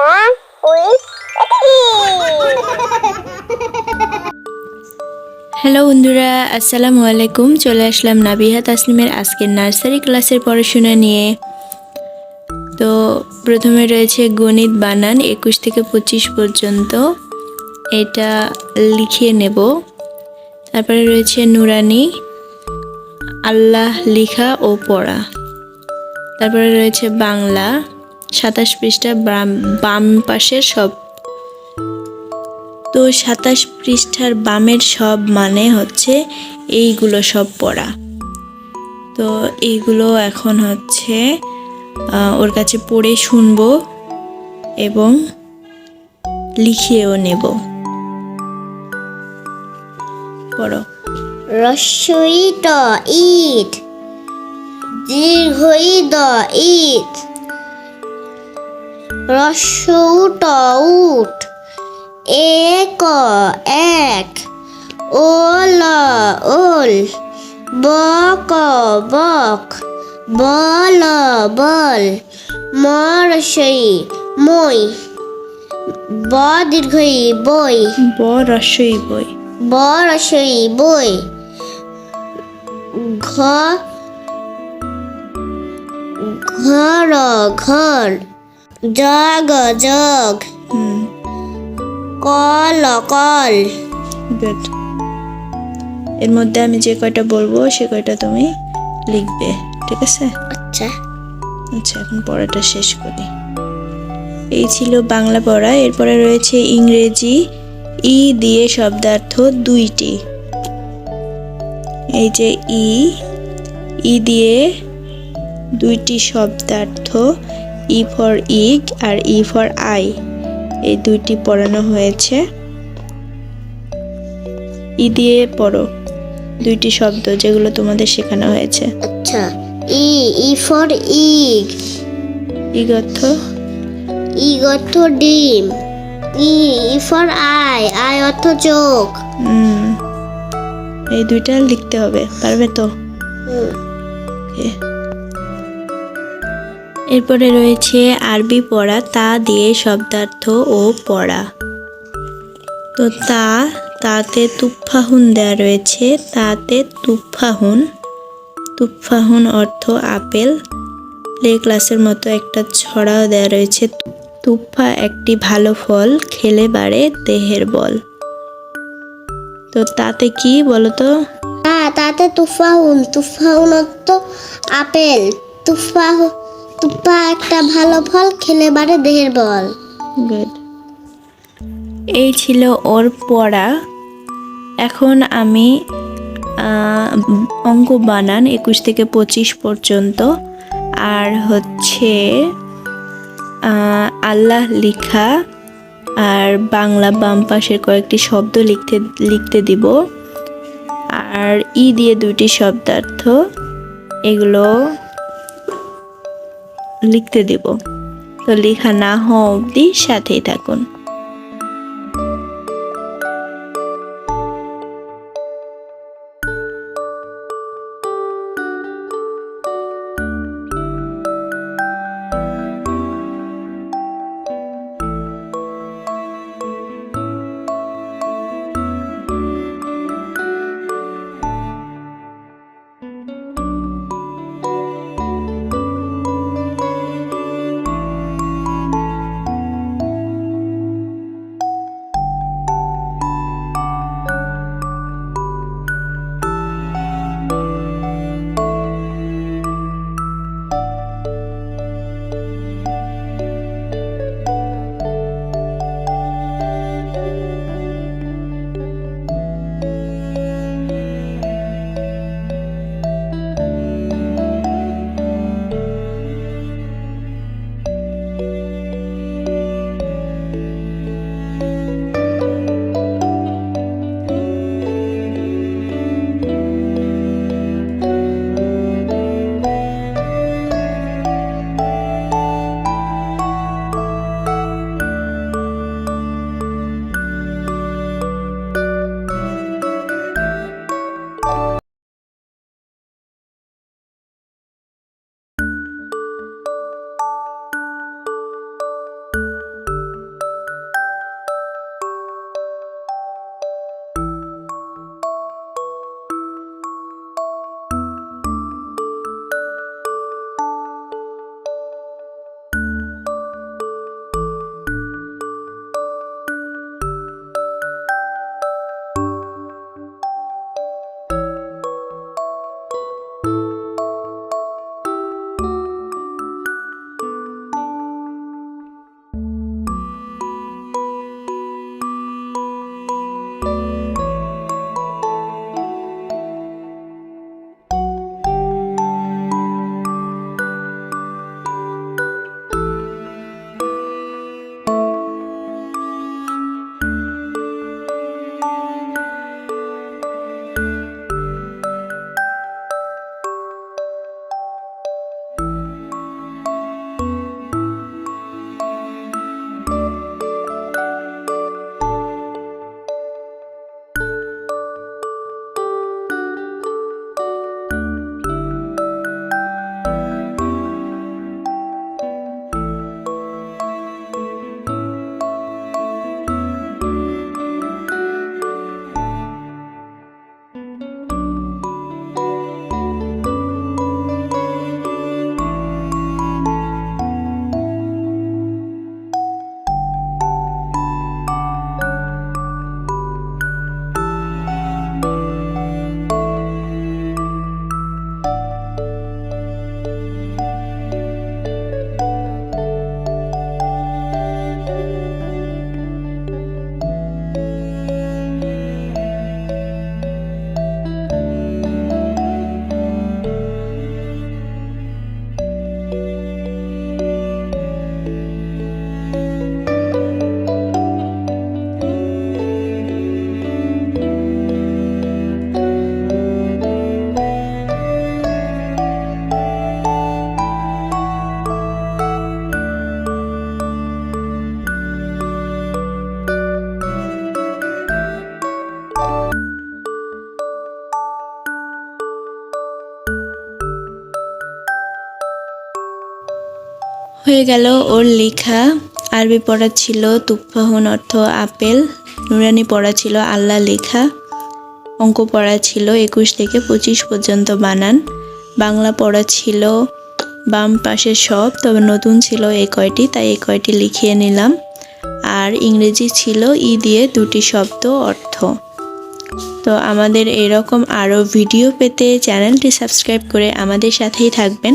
With hello বন্ধুরা, আসসালামু আলাইকুম। চলে আসলাম নাবিহা তাসলিমের আজকের নার্সারি ক্লাসের পড়াশোনা নিয়ে। তো প্রথমে রয়েছে গণিত বানান, একুশ থেকে পঁচিশ পর্যন্ত। এটা লিখিয়ে নেব। তারপরে রয়েছে নুরানি, আল্লাহ লিখা ও পড়া। তারপরে রয়েছে বাংলা। সাতাশ পৃষ্ঠা বাম- পাশের সব। তো সাতাশ পৃষ্ঠার বামের সব মানে হচ্ছে এইগুলো সব পড়া। তো এইগুলো এখন হচ্ছে ওর কাছে পড়ে শুনব এবং লিখিয়েও নেব। পড়ো। রস্যই ইট, দীর্ঘই দ ইট। রস্যউ ট উট এ ক এক। ও ল ওল। ব ক বক। বল ম রস্যই মই। ব দীর্ঘই বই। ব রস্যই বই। ব রসই বই। ঘ ঘর ঘর। Jug jug. হুম। কল কল গুড এর মধ্যে আমি যে কয়টা বলব সে কয়টা তুমি লিখবে ঠিক আছে? আচ্ছা। আচ্ছা এখন পড়াটা শেষ করি। এই ছিল বাংলা পড়া এরপরে রয়েছে ইংরেজি ই দিয়ে শব্দার্থ দুইটি। এই যে ই ই দিয়ে দুইটি শব্দার্থ ই ফর ইগ আর ই ফর আই। এই দুইটি পড়ানো হয়েছে। ই দিয়ে পড়ো। দুইটি শব্দ যেগুলো তোমাদের শেখানো হয়েছে। আচ্ছা ই ই ফর ইগ। ইগ অর্থ? ইগ অর্থ ডিম। E E for eye eye অর্থ চোখ। হুম। এই দুইটা লিখতে হবে পারবে তো? হুম. এরপরে রয়েছে আরবি পড়া, তা দিয়ে শব্দার্থ ও পড়া। তো তা, তাতে তুফাহুন দেওয়া রয়েছে। তাতে তুফাহুন তুফাহুন অর্থ আপেল। প্লে ক্লাসের মতো একটা ছড়াও দেওয়া রয়েছে। তুফা একটি ভালো ফল, খেলে বাড়ে দেহের বল। তো তাতে কি বলতো? হ্যাঁ তাতে তুফাউন তুফাউন অর্থ আপেল। তুফাহ তুফা একটা ভালো ফল খেলে বাড়ে দেহের বল। গুড এই ছিল ওর পড়া। এখন আমি অঙ্ক বানান একুশ থেকে পঁচিশ পর্যন্ত। আর হচ্ছে আল্লাহ লিখা, আর বাংলা বাম পাশের কয়েকটি শব্দ লিখতে লিখতে দিব। আর ই দিয়ে দুটি শব্দার্থ। এগুলো লিখতে দেব। তো লেখা না হওয়া অবধি সাথেই থাকুন। হয়ে গেল ওর লেখা। আরবি পড়া ছিল তুফাহুন অর্থ আপেল, নুরানি পড়া ছিল আল্লাহ লেখা, অঙ্ক পড়া ছিল একুশ থেকে পঁচিশ পর্যন্ত বানান। বাংলা পড়া ছিল বাম পাশে সব, তবে নতুন ছিল এই কয়টি, তাই এই কয়টি লিখিয়ে নিলাম। আর ইংরেজি ছিল ই দিয়ে দুটি শব্দ অর্থ। তো আমাদের এরকম আরও ভিডিও পেতে চ্যানেলটি সাবস্ক্রাইব করে আমাদের সাথেই থাকবেন।